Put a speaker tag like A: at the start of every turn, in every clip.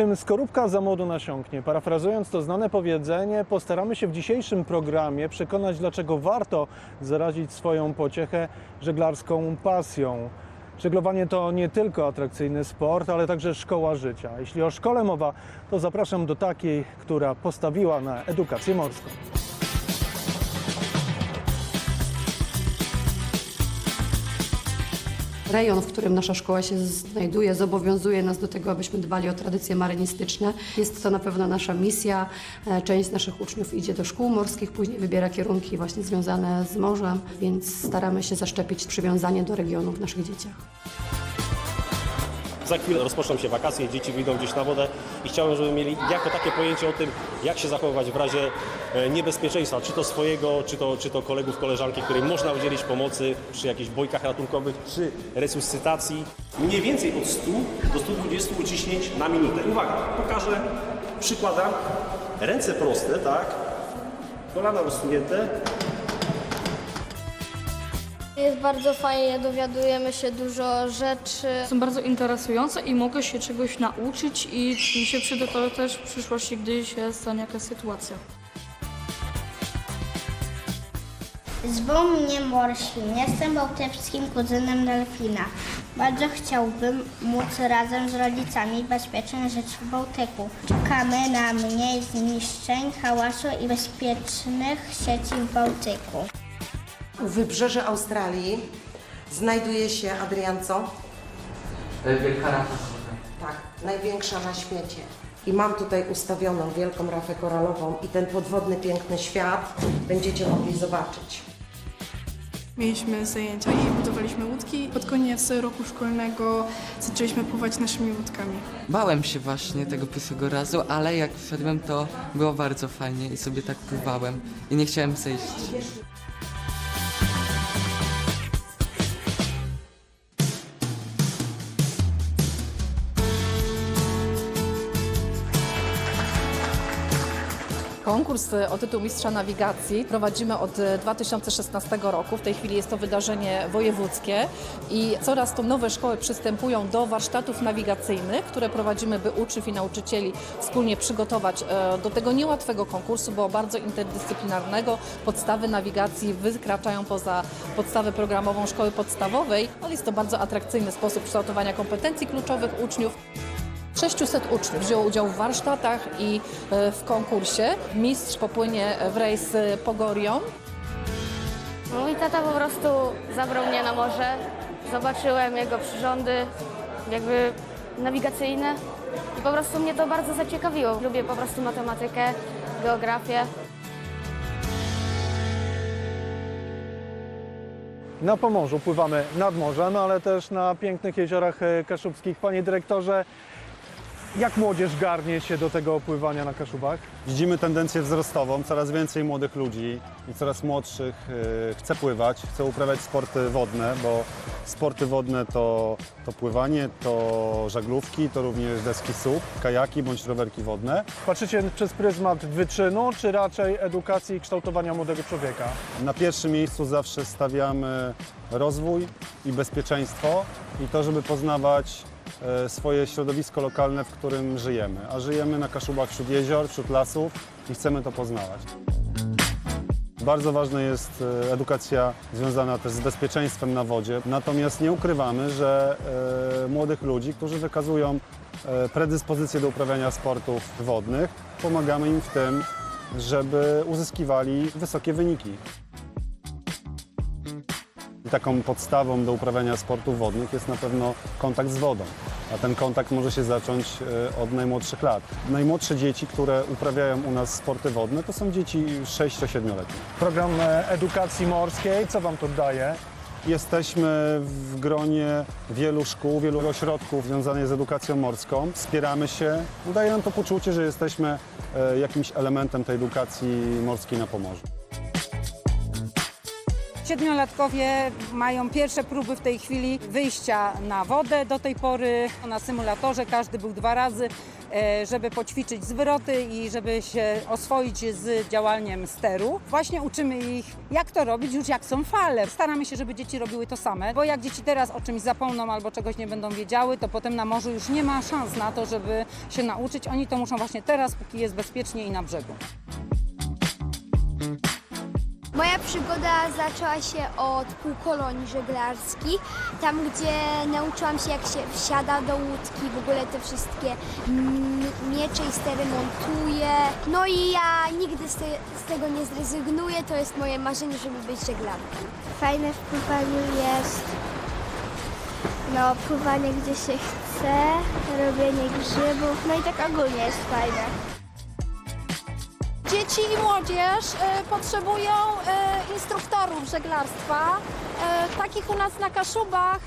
A: Czym skorupka za młodu nasiąknie? Parafrazując to znane powiedzenie, postaramy się w dzisiejszym programie przekonać, dlaczego warto zarazić swoją pociechę żeglarską pasją. Żeglowanie to nie tylko atrakcyjny sport, ale także szkoła życia. Jeśli o szkole mowa, to zapraszam do takiej, która postawiła na edukację morską.
B: Rejon, w którym nasza szkoła się znajduje, zobowiązuje nas do tego, abyśmy dbali o tradycje marynistyczne. Jest to na pewno nasza misja. E, Część naszych uczniów idzie do szkół morskich, później wybiera kierunki właśnie związane z morzem, więc staramy się zaszczepić przywiązanie do regionu w naszych dzieciach.
C: Za chwilę rozpoczną się wakacje, dzieci wyjdą gdzieś na wodę i chciałem, żeby mieli jako takie pojęcie o tym, jak się zachowywać w razie e, niebezpieczeństwa, czy to swojego, czy to, czy to kolegów, koleżanki, którym można udzielić pomocy przy jakichś bojkach ratunkowych, czy resuscytacji. Mniej więcej od 100 do 120 uciśnięć na minutę. Uwaga, pokażę przykładem. Ręce proste, tak? Kolana rozsunięte,
D: Jest bardzo fajnie, dowiadujemy się dużo rzeczy.
E: Są bardzo interesujące i mogę się czegoś nauczyć i mi się przyda to też w przyszłości, gdy się stanie jakaś sytuacja.
F: Zwą mnie Morświn. Jestem bałtyckim kuzynem delfina. Bardzo chciałbym móc razem z rodzicami bezpiecznie żyć w Bałtyku. Czekamy na mniej zniszczeń, hałasu i bezpiecznych sieci w Bałtyku.
G: U wybrzeży Australii znajduje się Adrianco,
H: Wielka rafa.
G: tak, największa na świecie. I mam tutaj ustawioną wielką rafę koralową i ten podwodny piękny świat będziecie mogli zobaczyć.
I: Mieliśmy zajęcia i budowaliśmy łódki. Pod koniec roku szkolnego zaczęliśmy pływać naszymi łódkami.
H: Bałem się właśnie tego pierwszego razu, ale jak wszedłem, to było bardzo fajnie i sobie tak pływałem i nie chciałem zejść.
J: Konkurs e, o tytuł Mistrza Nawigacji prowadzimy od e, 2016 roku. W tej chwili jest to wydarzenie wojewódzkie i coraz to nowe szkoły przystępują do warsztatów nawigacyjnych, które prowadzimy, by uczniów i nauczycieli wspólnie przygotować e, do tego niełatwego konkursu, bo bardzo interdyscyplinarnego. Podstawy nawigacji wykraczają poza podstawę programową szkoły podstawowej. No, jest to bardzo atrakcyjny sposób kształtowania kompetencji kluczowych uczniów. 600 uczniów wzięło udział w warsztatach i e, w konkursie. Mistrz popłynie w rejs e, Pogorią.
D: Mój tata po prostu zabrał mnie na morze. Zobaczyłem jego przyrządy, jakby nawigacyjne. I po prostu mnie to bardzo zaciekawiło. Lubię po prostu matematykę, geografię.
A: Na Pomorzu pływamy nad morzem, ale też na pięknych jeziorach e, kaszubskich. Panie dyrektorze, jak młodzież garnie się do tego pływania na Kaszubach?
K: Widzimy tendencję wzrostową, coraz więcej młodych ludzi i coraz młodszych y, chce pływać, chce uprawiać sporty wodne, bo sporty wodne to, to pływanie, to żaglówki, to również deski SUP, kajaki bądź rowerki wodne.
A: Patrzycie przez pryzmat wyczynu, czy raczej edukacji i kształtowania młodego człowieka?
K: Na pierwszym miejscu zawsze stawiamy rozwój i bezpieczeństwo i to, żeby poznawać swoje środowisko lokalne, w którym żyjemy. A żyjemy na Kaszubach wśród jezior, wśród lasów i chcemy to poznawać. Bardzo ważna jest e, edukacja związana też z bezpieczeństwem na wodzie. Natomiast nie ukrywamy, że e, młodych ludzi, którzy wykazują e, predyspozycję do uprawiania sportów wodnych, pomagamy im w tym, żeby uzyskiwali wysokie wyniki. I taką podstawą do uprawiania sportów wodnych jest na pewno kontakt z wodą. A ten kontakt może się zacząć e, od najmłodszych lat. Najmłodsze dzieci, które uprawiają u nas sporty wodne, to są dzieci 6-7-letnie.
A: Program e, edukacji morskiej, co Wam to daje?
K: Jesteśmy w gronie wielu szkół, wielu ośrodków związanych z edukacją morską. Wspieramy się. Daje nam to poczucie, że jesteśmy e, jakimś elementem tej edukacji morskiej na Pomorzu.
L: Siedmiolatkowie mają pierwsze próby w tej chwili wyjścia na wodę. Do tej pory na symulatorze każdy był dwa razy. e, żeby poćwiczyć zwroty i żeby się oswoić z działaniem steru. Właśnie uczymy ich, jak to robić już jak są fale. Staramy się, żeby dzieci robiły to same, bo jak dzieci teraz o czymś zapomną albo czegoś nie będą wiedziały, to potem na morzu już nie ma szans na to, żeby się nauczyć. Oni to muszą właśnie teraz, póki jest bezpiecznie i na brzegu.
F: Moja przygoda zaczęła się od półkolonii żeglarskich, tam gdzie nauczyłam się jak się wsiada do łódki, w ogóle te wszystkie miecze i stery montuję. No i ja nigdy z, te, z tego nie zrezygnuję, to jest moje marzenie, żeby być żeglarką. Fajne w pływaniu jest no, pływanie gdzie się chce, robienie grzybów, no i tak ogólnie jest fajne.
J: Dzieci i młodzież e, potrzebują e, instruktorów żeglarstwa. E, takich u nas na Kaszubach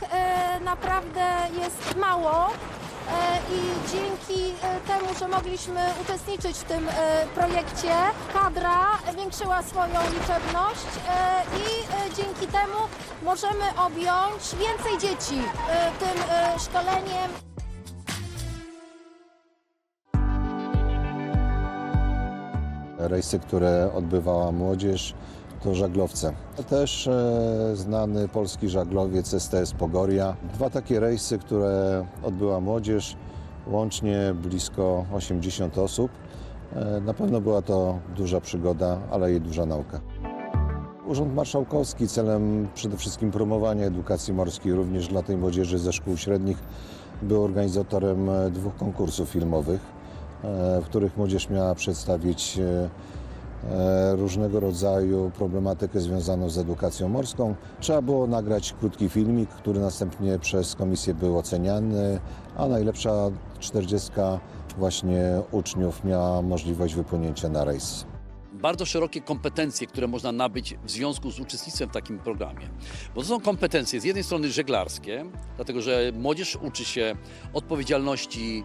J: naprawdę jest mało. I dzięki temu, że mogliśmy uczestniczyć w tym projekcie, kadra zwiększyła swoją liczebność i dzięki temu możemy objąć więcej dzieci tym szkoleniem.
M: Rejsy, które odbywała młodzież, to żaglowce. Też e, znany polski żaglowiec STS Pogoria. Dwa takie rejsy, które odbyła młodzież, łącznie blisko 80 osób. E, na pewno była to duża przygoda, ale i duża nauka. Urząd Marszałkowski celem przede wszystkim promowania edukacji morskiej również dla tej młodzieży ze szkół średnich był organizatorem e, dwóch konkursów filmowych, w których młodzież miała przedstawić e, e, różnego rodzaju problematykę związaną z edukacją morską. Trzeba było nagrać krótki filmik, który następnie przez komisję był oceniany, a najlepsza 40 właśnie uczniów miała możliwość wypłynięcia na rejs.
N: bardzo szerokie kompetencje, które można nabyć w związku z uczestnictwem w takim programie. Bo to są kompetencje z jednej strony żeglarskie, dlatego że młodzież uczy się odpowiedzialności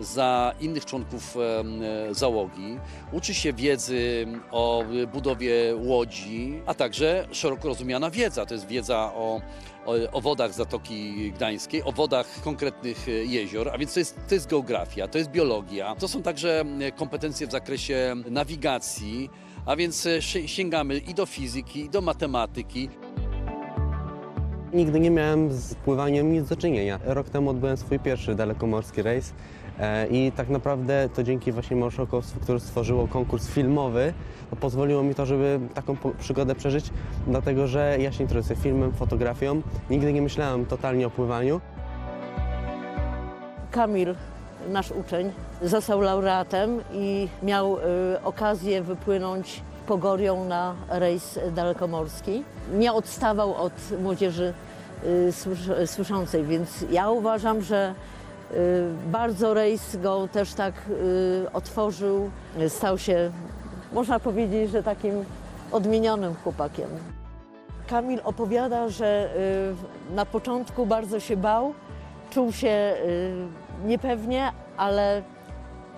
N: za innych członków e, załogi, uczy się wiedzy o budowie łodzi, a także szeroko rozumiana wiedza. To jest wiedza o, o, o wodach Zatoki Gdańskiej, o wodach konkretnych e, jezior, a więc to jest, to jest geografia, to jest biologia. To są także kompetencje w zakresie nawigacji, a więc e, si- sięgamy i do fizyki, i do matematyki.
O: Nigdy nie miałem z pływaniem nic do czynienia. Rok temu odbyłem swój pierwszy dalekomorski rejs i tak naprawdę to dzięki właśnie marszałkowstwu, które stworzyło konkurs filmowy, pozwoliło mi to, żeby taką przygodę przeżyć, dlatego że ja się interesuję filmem, fotografią. Nigdy nie myślałem totalnie o pływaniu.
P: Kamil, nasz uczeń, został laureatem i miał y, okazję wypłynąć Pogorią na rejs dalekomorski. Nie odstawał od młodzieży y, słysz- słyszącej, więc ja uważam, że bardzo rejs go też tak y, otworzył. Stał się, można powiedzieć, że takim odmienionym chłopakiem. Kamil opowiada, że y, na początku bardzo się bał, czuł się y, niepewnie, ale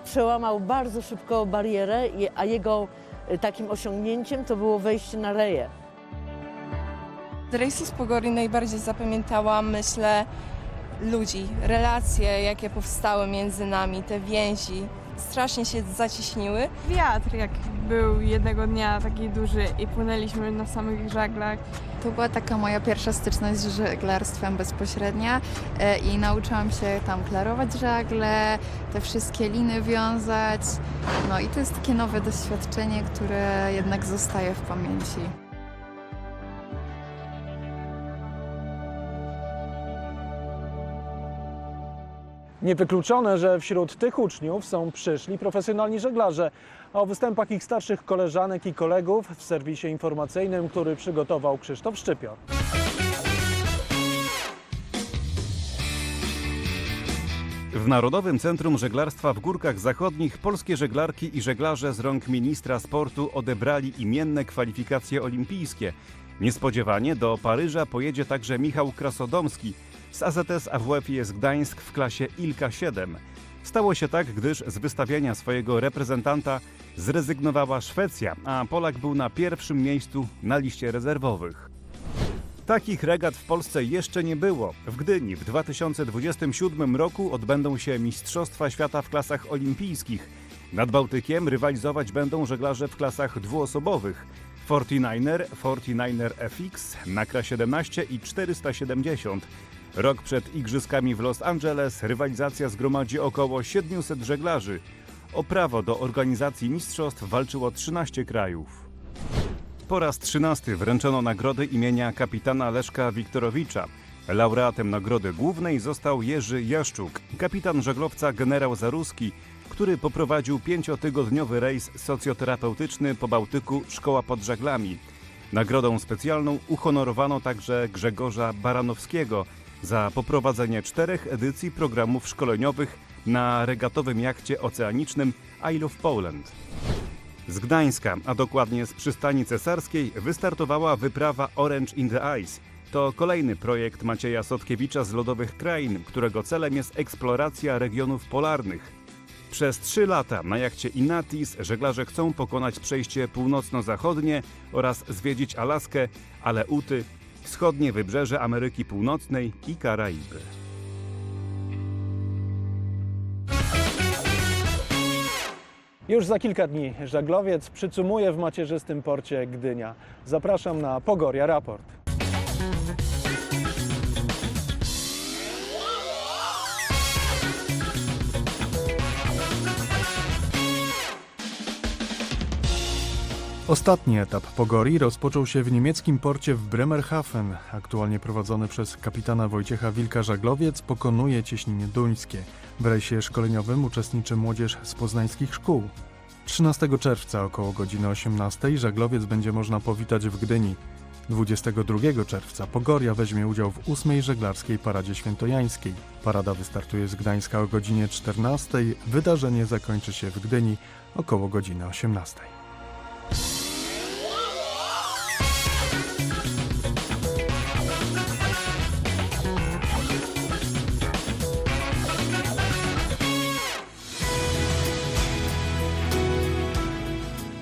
P: przełamał bardzo szybko barierę, a jego y, takim osiągnięciem to było wejście na reję.
I: Z rejsu z Pogori najbardziej zapamiętałam, myślę, ludzi, relacje, jakie powstały między nami, te więzi. Strasznie się zacieśniły.
Q: Wiatr, jak był jednego dnia taki duży i płynęliśmy na samych żaglach.
R: To była taka moja pierwsza styczność z żeglarstwem bezpośrednia e, i nauczyłam się tam klarować żagle, te wszystkie liny wiązać. No i to jest takie nowe doświadczenie, które jednak zostaje w pamięci.
A: Niewykluczone, że wśród tych uczniów są przyszli profesjonalni żeglarze, o występach ich starszych koleżanek i kolegów w serwisie informacyjnym, który przygotował Krzysztof Szczypior.
S: W Narodowym Centrum Żeglarstwa w Górkach Zachodnich polskie żeglarki i żeglarze z rąk ministra sportu odebrali imienne kwalifikacje olimpijskie. Niespodziewanie do Paryża pojedzie także Michał Krasodomski z AZS AWF-IS Gdańsk w klasie ILKA 7. Stało się tak, gdyż z wystawiania swojego reprezentanta zrezygnowała Szwecja, a Polak był na pierwszym miejscu na liście rezerwowych. Takich regat w Polsce jeszcze nie było. W Gdyni w 2027 roku odbędą się Mistrzostwa Świata w klasach olimpijskich. Nad Bałtykiem rywalizować będą żeglarze w klasach dwuosobowych. 49er, 49er FX, Nakra 17 i 470. Rok przed Igrzyskami w Los Angeles rywalizacja zgromadzi około 700 żeglarzy. O prawo do organizacji mistrzostw walczyło 13 krajów. Po raz 13 wręczono nagrody imienia kapitana Leszka Wiktorowicza. Laureatem nagrody głównej został Jerzy Jaszczuk, kapitan żaglowca generał Zaruski, który poprowadził pięciotygodniowy rejs socjoterapeutyczny po Bałtyku Szkoła pod żaglami. Nagrodą specjalną uhonorowano także Grzegorza Baranowskiego za poprowadzenie czterech edycji programów szkoleniowych na regatowym jachcie oceanicznym I Love Poland. Z Gdańska, a dokładnie z przystani cesarskiej, wystartowała wyprawa Orange in the Ice. To kolejny projekt Macieja Sotkiewicza z Lodowych Krain, którego celem jest eksploracja regionów polarnych. Przez trzy lata na jachcie Inatis żeglarze chcą pokonać przejście północno-zachodnie oraz zwiedzić Alaskę, Aleuty, wschodnie wybrzeże Ameryki Północnej i Karaiby.
A: Już za kilka dni żaglowiec przycumuje w macierzystym porcie Gdynia. Zapraszam na Pogoria Raport. Ostatni etap Pogori rozpoczął się w niemieckim porcie w Bremerhaven. Aktualnie prowadzony przez kapitana Wojciecha Wilka-Żaglowiec pokonuje cieśniny duńskie. W rejsie szkoleniowym uczestniczy młodzież z poznańskich szkół. 13 czerwca około godziny 18 żaglowiec będzie można powitać w Gdyni. 22 czerwca Pogoria weźmie udział w ósmej żeglarskiej paradzie świętojańskiej. Parada wystartuje z Gdańska o godzinie 14. Wydarzenie zakończy się w Gdyni około godziny 18.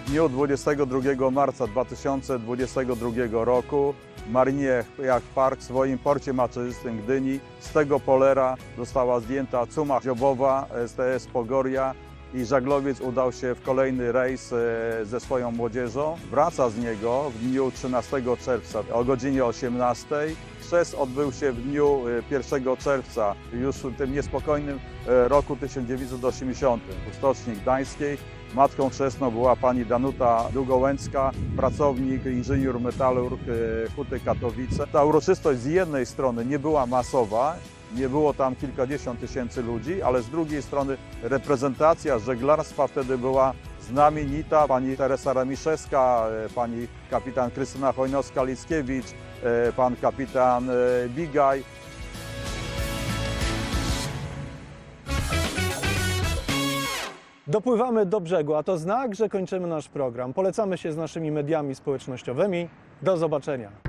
T: dniu 22 marca 2022 roku Marinie Yacht Park w swoim porcie macierzystym Gdyni. Z tego polera została zdjęta cuma dziobowa STS Pogoria i żaglowiec udał się w kolejny rejs e, ze swoją młodzieżą. Wraca z niego w dniu 13 czerwca o godzinie 18. Chrzest odbył się w dniu e, 1 czerwca, już w tym niespokojnym e, roku 1980 u Stoczni Gdańskiej. Matką chrzestną była pani Danuta Długołęcka, pracownik, inżynier metalurg e, Huty Katowice. Ta uroczystość z jednej strony nie była masowa, nie było tam kilkadziesiąt tysięcy ludzi, ale z drugiej strony reprezentacja żeglarstwa wtedy była znamienita. Pani Teresa Remiszewska, e, pani kapitan Krystyna Hojnowska-Lickiewicz, e, pan kapitan e, Bigaj.
A: Dopływamy do brzegu, a to znak, że kończymy nasz program. Polecamy się z naszymi mediami społecznościowymi. Do zobaczenia.